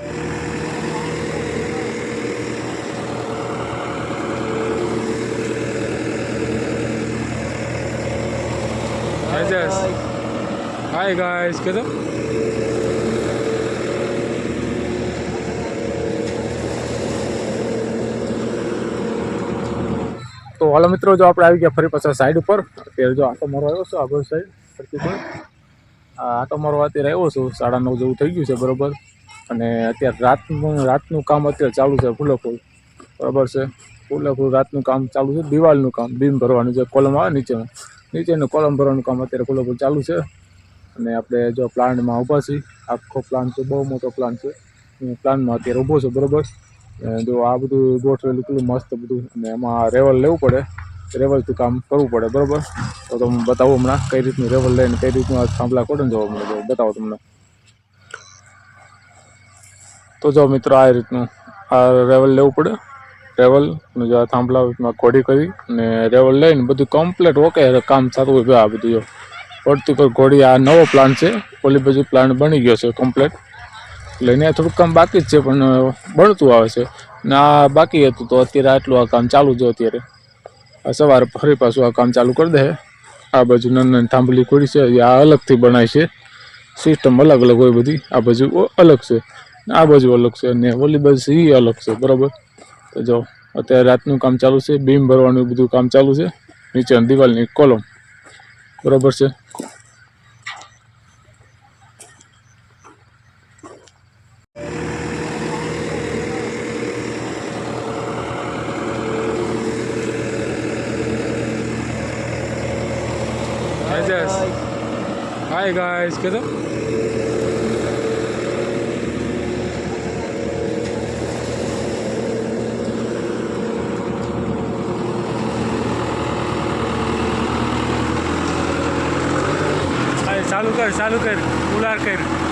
Hi guys, કીધું તો હાલો મિત્રો જો આપણે આવી ગયા ફરી પાછા સાઈડ ઉપર. અત્યારે જો આટો મારો આવ્યો છું આગળ સાઈડ ફરતી પણ આટો મારો અત્યારે આવ્યો છું. સાડા નવ જેવું થઈ ગયું છે બરોબર? અને અત્યારે રાતનું રાતનું કામ અત્યારે ચાલુ છે ફૂલે બરોબર છે? ફૂલે ફૂલ રાતનું કામ ચાલુ છે, દિવાલનું કામ, બીમ ભરવાનું જે કોલમ આવે નીચેનું. નીચેનું કોલમ ભરવાનું કામ અત્યારે ફૂલે ફૂલ ચાલુ છે. અને આપણે જો પ્લાન્ટમાં ઊભા છીએ, આખો પ્લાન છે બહુ મોટો પ્લાન છે. પ્લાનમાં અત્યારે ઊભો છું, બરોબર? જો આ બધું ગોઠવેલું કેટલું મસ્ત બધું, અને એમાં રેવલ લેવું પડે. રેવલથી કામ કરવું પડે, બરોબર? તો તમને બતાવું હમણાં કઈ રીતનું રેવલ લઈને કઈ રીતનું થાંભલા કોટન જોવા મળે, બતાવો તમને. તો જો મિત્રો, આ રીતનું, આ રેવલ લેવું પડે. રેવલ જો આ થાંભલામાં ઘોડી કરી અને રેવલ લઈને બધું કમ્પ્લીટ ઓકે કામ થતું હોય આ બધું જો પડતી પર ઘોડી, આ નવો પ્લાન છે. ઓલી બાજુ પ્લાન બની ગયો છે કમ્પ્લીટ એટલે અહીંયા થોડુંક કામ બાકી જ છે, પણ બનતું આવે છે. ને આ બાકી હતું તો અત્યારે આટલું આ કામ ચાલુ છે અત્યારે. આ સવારે ફરી પાછું આ કામ ચાલુ કરી દે. આ બાજુ નાની થાંભલી ખોડી છે આ અલગથી બનાય છે. સિસ્ટમ અલગ અલગ હોય બધી. આ બાજુ અલગ છે. આ બાજુ અલગ છે અને ઓલી બાજુ એ અલગ છે બરાબર? તો જો અત્યારે રાતનું કામ ચાલુ છે બીમ ભરવાનું બધું કામ ચાલુ છે નીચે દિવાલની કોલમ બરાબર છે. Hi guys, get ચાલુ કર ચાલુ કર ઉલાર કર.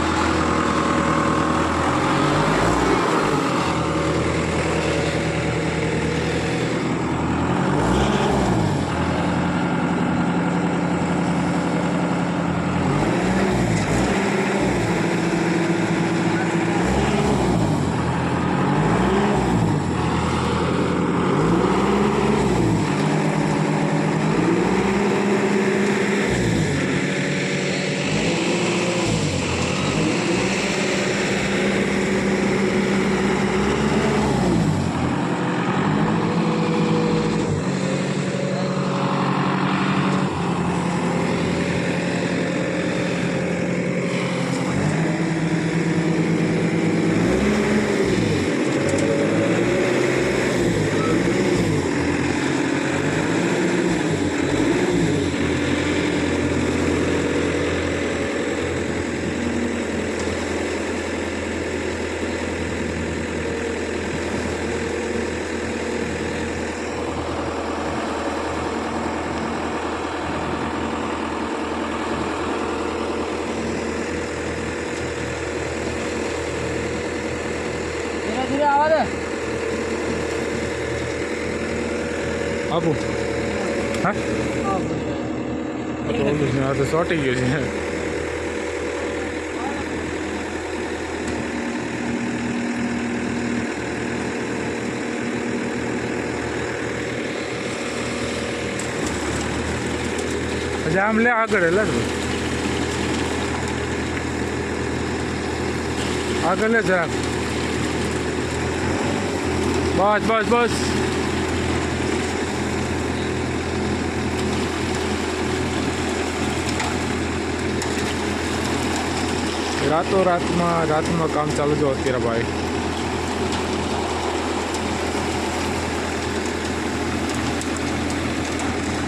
આપું હા? આ તો તો ગયું છે. હજી આમ લે આગળ લે આગળ લે જરાક. બસ બસ બસ. રાતો રાતમાં રાતમાં કામ ચાલુ છે અત્યારે ભાઈ.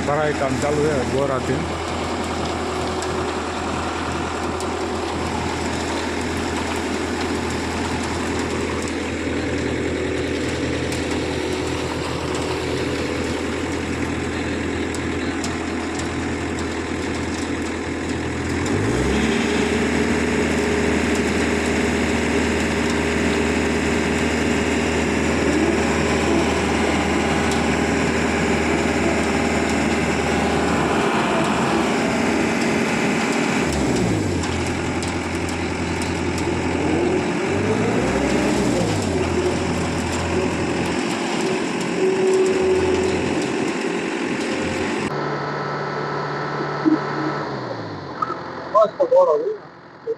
ભરાય કામ ચાલુ છે, ગોરાથી.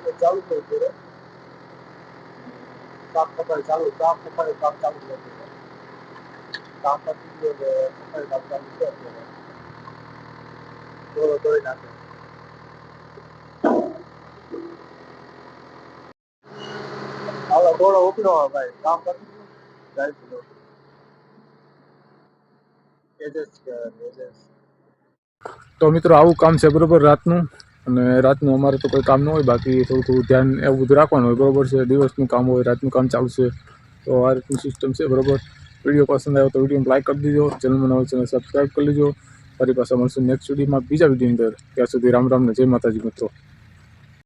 એટલે ચાલુ થઈ ગયું કામ પકડ ચાલુ, કામ પકડ કામ ચાલુ થઈ ગયું કામ પતી ગયું કામ ચાલુ છે અત્યારે. દોરો દોરી નાખે હાલો દોરો ઉપડ્યો ભાઈ. કામ પતી ગયું? જાય છે. તો મિત્રો, આવું કામ છે બરોબર રાતનું? અને રાતનું અમારે તો કોઈ કામ ન હોય, બાકી થોડું થોડું ધ્યાન એવું બધું રાખવાનું હોય, બરાબર છે? દિવસનું કામ હોય, રાતનું કામ ચાલુ છે. તો આ રીતની સિસ્ટમ છે, બરોબર? વીડિયો પસંદ આવ્યો તો વિડીયોને લાઈક કરી દીજો ચેનલમાં નવો ચેનલ સબસ્ક્રાઈબ કરી લેજો. ફરી પાછા મળશું નેક્સ્ટ વિડીયોમાં બીજા વિડીયોની અંદર. ત્યાં સુધી રામ રામને જય માતાજી મિત્રો.